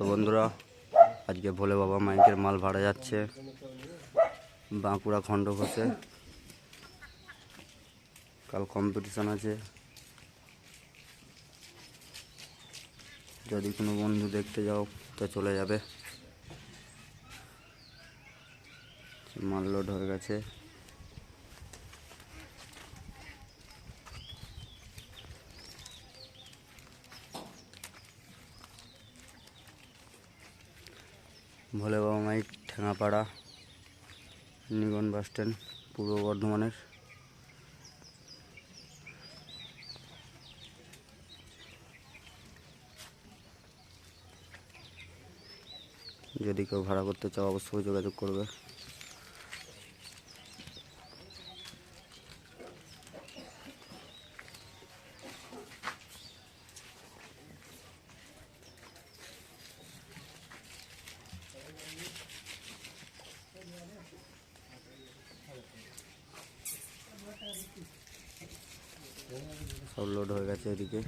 তো বন্ধুরা, আজকে ভোলে বাবা মাইকের মাল ভাড়া যাচ্ছে। বাঁকুড়া খণ্ড ঘষে। কাল কম্পিটিশান আছে। যদি কোনো বন্ধু দেখতে যাও, তো চলে যাবে। মাল লোড হয়ে গেছে। ভোলে বাবা মাই ঠেঙাপাড়া, নিগন বাস স্ট্যান্ড, পূর্ব বর্ধমানের। যদি কেউ ভাড়া করতে চাও, অবশ্যই যোগাযোগ করবে। সব লোড হয়ে গেছে এদিকে।